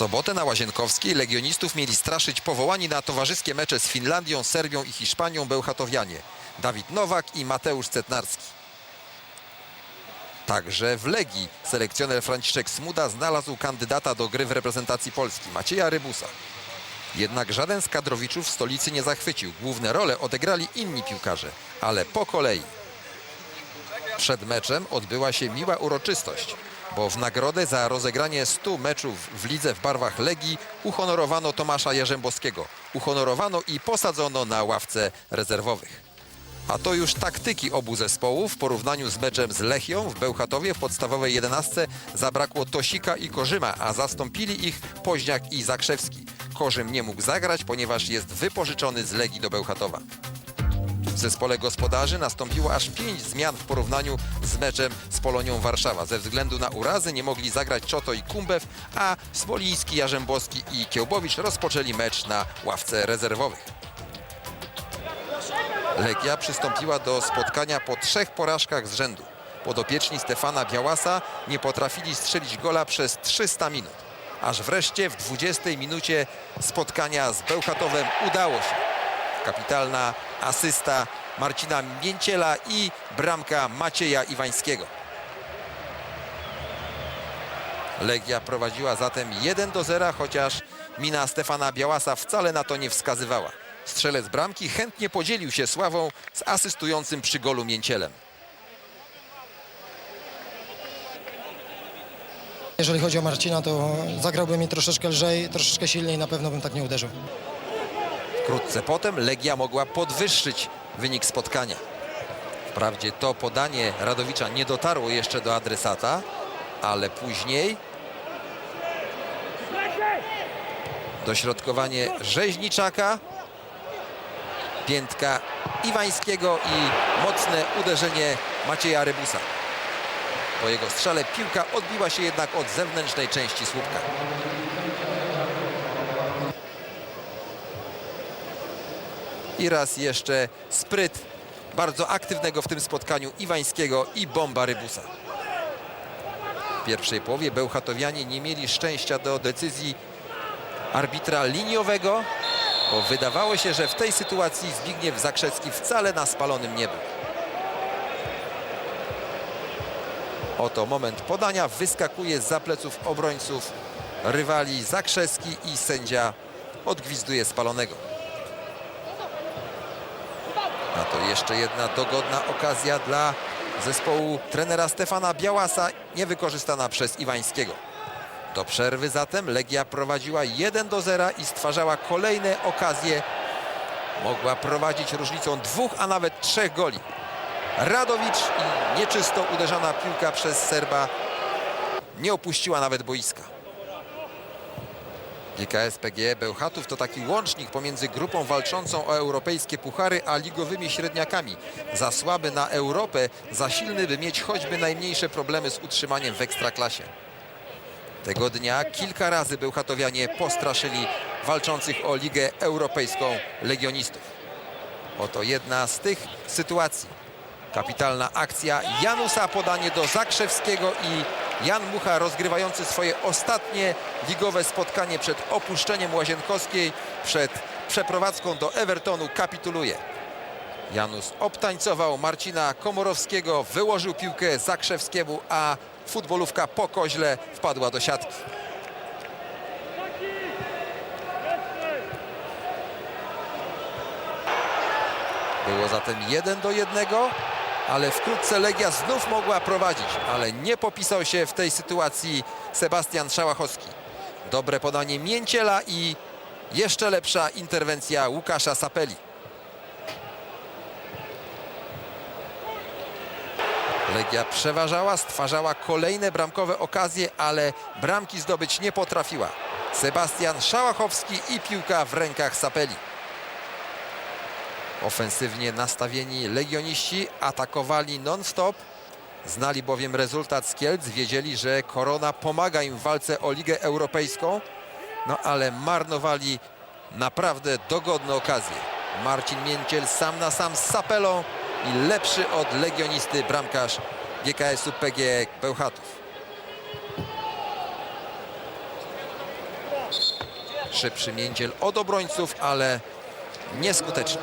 sobotę na Łazienkowskiej legionistów mieli straszyć powołani na towarzyskie mecze z Finlandią, Serbią i Hiszpanią Bełchatowianie Dawid Nowak i Mateusz Cetnarski. Także w Legii selekcjoner Franciszek Smuda znalazł kandydata do gry w reprezentacji Polski Macieja Rybusa. Jednak żaden z kadrowiczów w stolicy nie zachwycił. Główne role odegrali inni piłkarze, ale po kolei. Przed meczem odbyła się miła uroczystość, bo w nagrodę za rozegranie 100 meczów w lidze w barwach Legii uhonorowano Tomasza Jerzębowskiego. Uhonorowano i posadzono na ławce rezerwowych. A to już taktyki obu zespołów w porównaniu z meczem z Lechią w Bełchatowie w podstawowej 11 zabrakło Tosika i Korzyma, a zastąpili ich Poźniak i Zakrzewski. Korzym nie mógł zagrać, ponieważ jest wypożyczony z Legii do Bełchatowa. Zespole gospodarzy nastąpiło aż pięć zmian w porównaniu z meczem z Polonią Warszawa. Ze względu na urazy nie mogli zagrać Czoto i Kumbew, a Smoliński, Jarzębowski i Kiełbowicz rozpoczęli mecz na ławce rezerwowych. Legia przystąpiła do spotkania po trzech porażkach z rzędu. Podopieczni Stefana Białasa nie potrafili strzelić gola przez 300 minut. Aż wreszcie w 20 minucie spotkania z Bełchatowem udało się. Kapitalna asysta Marcina Mięciela i bramka Macieja Iwańskiego. Legia prowadziła zatem 1 do 0, chociaż mina Stefana Białasa wcale na to nie wskazywała. Strzelec bramki chętnie podzielił się sławą z asystującym przy golu Mięcielem. Jeżeli chodzi o Marcina, to zagrałby mi troszeczkę lżej, troszeczkę silniej, na pewno bym tak nie uderzył. Wkrótce potem Legia mogła podwyższyć wynik spotkania. Wprawdzie to podanie Radowicza nie dotarło jeszcze do adresata, ale później dośrodkowanie Rzeźniczaka, piętka Iwańskiego i mocne uderzenie Macieja Rybusa. Po jego strzale piłka odbiła się jednak od zewnętrznej części słupka. I raz jeszcze spryt bardzo aktywnego w tym spotkaniu Iwańskiego i bomba Rybusa. W pierwszej połowie Bełchatowianie nie mieli szczęścia do decyzji arbitra liniowego, bo wydawało się, że w tej sytuacji Zbigniew Zakrzewski wcale na spalonym nie był. Oto moment podania, wyskakuje za pleców obrońców rywali Zakrzewski i sędzia odgwizduje spalonego. A to jeszcze jedna dogodna okazja dla zespołu trenera Stefana Białasa, niewykorzystana przez Iwańskiego. Do przerwy zatem Legia prowadziła 1 do 0 i stwarzała kolejne okazje. Mogła prowadzić różnicą dwóch, a nawet trzech goli. Radowicz i nieczysto uderzana piłka przez Serba nie opuściła nawet boiska. GKS PGE Bełchatów to taki łącznik pomiędzy grupą walczącą o europejskie puchary, a ligowymi średniakami. Za słaby na Europę, za silny, by mieć choćby najmniejsze problemy z utrzymaniem w ekstraklasie. Tego dnia kilka razy Bełchatowianie postraszyli walczących o Ligę Europejską legionistów. Oto jedna z tych sytuacji. Kapitalna akcja Janusa, podanie do Zakrzewskiego i Jan Mucha rozgrywający swoje ostatnie ligowe spotkanie przed opuszczeniem Łazienkowskiej, przed przeprowadzką do Evertonu kapituluje. Janus obtańcował Marcina Komorowskiego, wyłożył piłkę Zakrzewskiemu, a futbolówka po koźle wpadła do siatki. Było zatem 1 do 1, ale wkrótce Legia znów mogła prowadzić, ale nie popisał się w tej sytuacji Sebastian Szałachowski. Dobre podanie Mięciela i jeszcze lepsza interwencja Łukasza Sapeli. Legia przeważała, stwarzała kolejne bramkowe okazje, ale bramki zdobyć nie potrafiła. Sebastian Szałachowski i piłka w rękach Sapeli. Ofensywnie nastawieni legioniści atakowali non-stop. Znali bowiem rezultat z Kielc, wiedzieli, że Korona pomaga im w walce o Ligę Europejską. No ale marnowali naprawdę dogodne okazje. Marcin Mięciel sam na sam z Sapelą i lepszy od legionisty bramkarz GKS-u PGE Bełchatów. Szybszy Międziel od obrońców, ale nieskuteczny.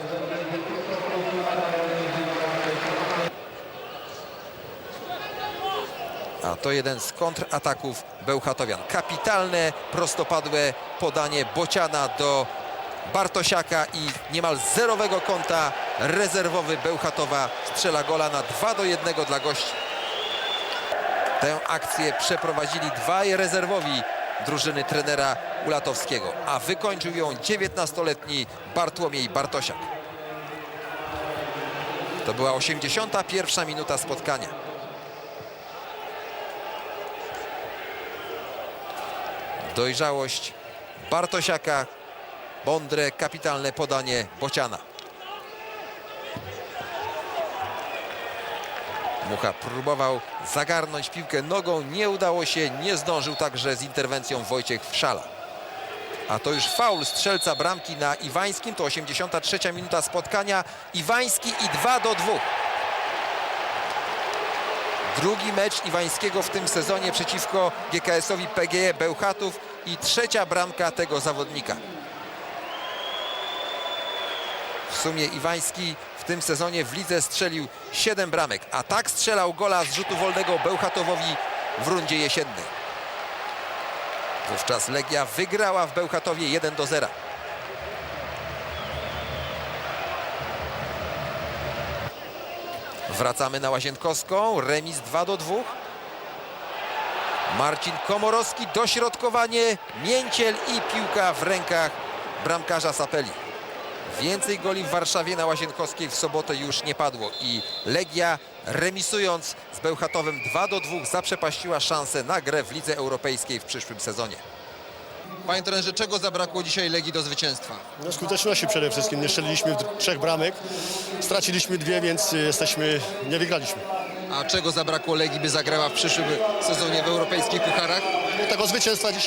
A to jeden z kontrataków Bełchatowian. Kapitalne, prostopadłe podanie Bociana do Bartosiaka i niemal zerowego kąta rezerwowy Bełchatowa strzela gola na 2 do 1 dla gości. Tę akcję przeprowadzili dwaj rezerwowi drużyny trenera Ulatowskiego, a wykończył ją 19-letni Bartłomiej Bartosiak. To była 81 minuta spotkania. Dojrzałość Bartosiaka, mądre, kapitalne podanie Bociana. Mucha próbował zagarnąć piłkę nogą, nie udało się, nie zdążył także z interwencją Wojciech Wszala. A to już faul strzelca bramki na Iwańskim, to 83 minuta spotkania. Iwański i 2 do 2. Drugi mecz Iwańskiego w tym sezonie przeciwko GKS-owi PGE Bełchatów i trzecia bramka tego zawodnika. W sumie Iwański w tym sezonie w lidze strzelił 7 bramek, a tak strzelał gola z rzutu wolnego Bełchatowowi w rundzie jesiennej. Wówczas Legia wygrała w Bełchatowie 1 do 0. Wracamy na Łazienkowską, remis 2 do 2. Marcin Komorowski, dośrodkowanie, mięciel i piłka w rękach bramkarza Sapeli. Więcej goli w Warszawie na Łazienkowskiej w sobotę już nie padło i Legia remisując z Bełchatowem 2 do 2 zaprzepaściła szansę na grę w Lidze Europejskiej w przyszłym sezonie. Panie trenerze, czego zabrakło dzisiaj Legii do zwycięstwa? No, skuteczności przede wszystkim. Nie strzeliliśmy w trzech bramek, straciliśmy dwie, więc jesteśmy, nie wygraliśmy. A czego zabrakło Legii, by zagrała w przyszłym sezonie w europejskich pucharach? No, tego zwycięstwa dzisiaj